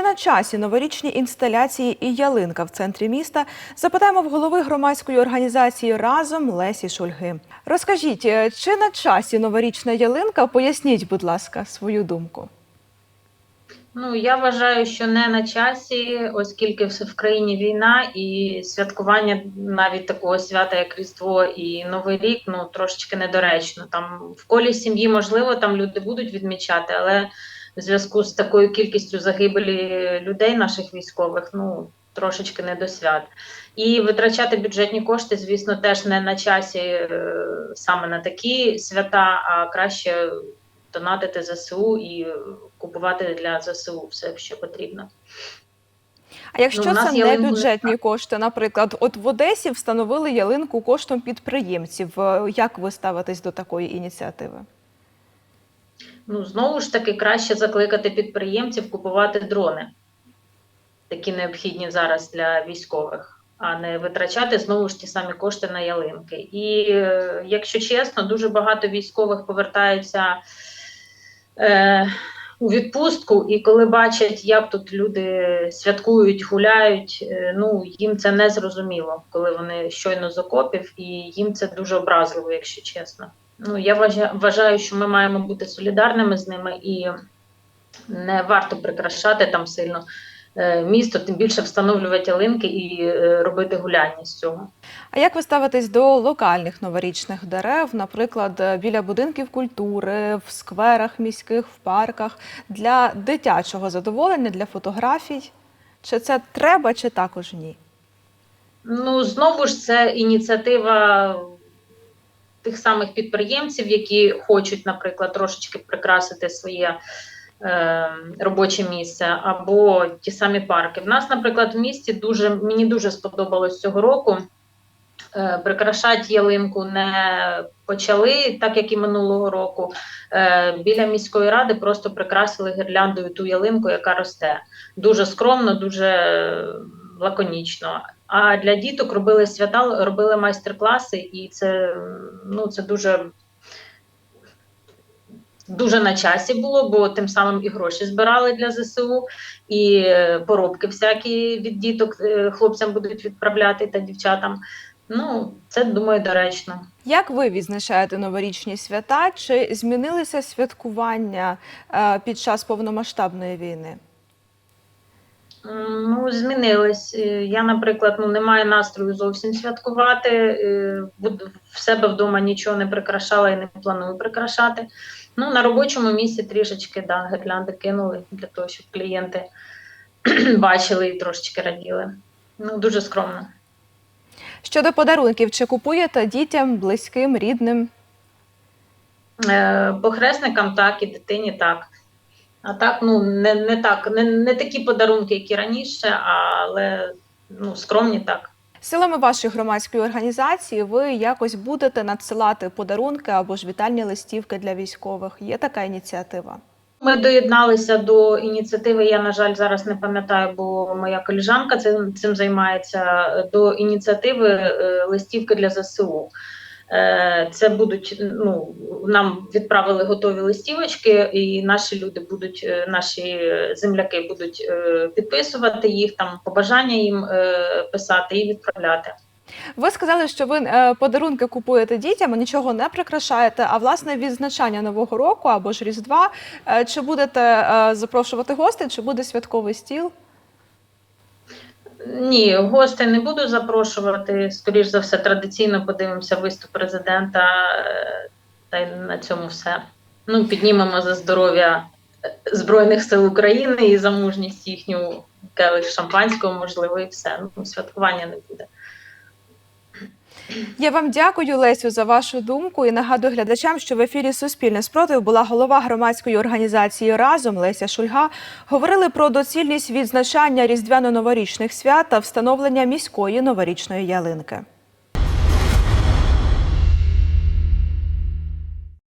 Чи на часі новорічні інсталяції і ялинка в центрі міста? Запитаємо в голови громадської організації разом Лесі Шульги. Розкажіть, е, чи на часі новорічна ялинка? Поясніть, будь ласка, свою думку. Ну, я вважаю, що не на часі, оскільки все в країні війна і святкування навіть такого свята, як Різдво і Новий рік, ну трошечки недоречно. Там в колі сім'ї, можливо, там люди будуть відмічати, але в зв'язку з такою кількістю загибелі людей, наших військових, ну трошечки не до свят. І витрачати бюджетні кошти, звісно, теж не на часі е, саме на такі свята, а краще донатити ЗСУ і купувати для ЗСУ все, що потрібно. А якщо Ну, це не ялинку- бюджетні кошти, наприклад, от в Одесі встановили ялинку коштом підприємців. Е, Як ви ставитесь до такої ініціативи? Ну, знову ж таки, краще закликати підприємців купувати дрони, такі необхідні зараз для військових, а не витрачати знову ж ті самі кошти на ялинки. І якщо чесно, дуже багато військових повертаються е, у відпустку, і коли бачать, як тут люди святкують, гуляють, е, ну їм це не зрозуміло, коли вони щойно з окопів, і їм це дуже образливо, якщо чесно. Ну, я вважаю, що ми маємо бути солідарними з ними і не варто прикрашати там сильно е, місто, тим більше встановлювати ялинки і е, робити гуляння з цього. А як ви ставитесь до локальних новорічних дерев, наприклад, е, біля будинків культури, в скверах міських, в парках для дитячого задоволення, для фотографій? Чи це треба, чи також ні? Ну, знову ж це ініціатива тих самих підприємців, які хочуть, наприклад, трошечки прикрасити своє е, робоче місце, або ті самі парки. В нас, наприклад, в місті дуже мені дуже сподобалось цього року. Е, прикрашати ялинку не почали, так як і минулого року. Е, біля міської ради просто прикрасили гірляндою ту ялинку, яка росте. Дуже скромно, дуже лаконічно. А для діток робили свята, робили майстер-класи, і це, ну, це дуже, дуже на часі було, бо тим самим і гроші збирали для ЗСУ, і е, поробки всякі від діток е, хлопцям будуть відправляти та дівчатам. Ну, це думаю, доречно. Як ви відзначаєте новорічні свята? Чи змінилися святкування е, під час повномасштабної війни? Ну, змінилось. Е, Я, наприклад, ну, не маю настрою зовсім святкувати. е, В себе вдома нічого не прикрашала і не планую прикрашати. Ну, на робочому місці трішечки да, гірлянди кинули для того, щоб клієнти бачили і трошечки раділи. Ну, дуже скромно. Щодо подарунків, чи купуєте дітям, близьким, рідним? Е, Похресникам так і дитині так. А так, ну, не, не так, не, не такі подарунки, як раніше, але ну, скромні так. Силами вашої громадської організації ви якось будете надсилати подарунки або ж вітальні листівки для військових. Є така ініціатива? Ми доєдналися до ініціативи. Я, на жаль, зараз не пам'ятаю, бо моя коліжанка цим, цим займається. До ініціативи е, листівки для ЗСУ. Е, Це будуть ну нам відправили готові листівочки, і наші люди будуть, е, наші земляки будуть е, підписувати їх, там побажання їм писати і відправляти. Ви сказали, що ви подарунки купуєте дітям, нічого не прикрашаєте. А власне відзначання нового року або ж Різдва. Чи будете запрошувати гостей, чи буде святковий стіл? Ні, гостей не буду запрошувати. Скоріш за все, традиційно подивимося виступ президента, е, та й на цьому все. Ну, піднімемо за здоров'я е, Збройних сил України і за мужність їхню келих шампанського, можливо, і все. Ну, святкування не буде. Я вам дякую, Лесю, за вашу думку і нагадую глядачам, що в ефірі Суспільне спротив була голова громадської організації Разом Леся Шульга. Говорили про доцільність відзначання різдвяно-новорічних свят та встановлення міської новорічної ялинки.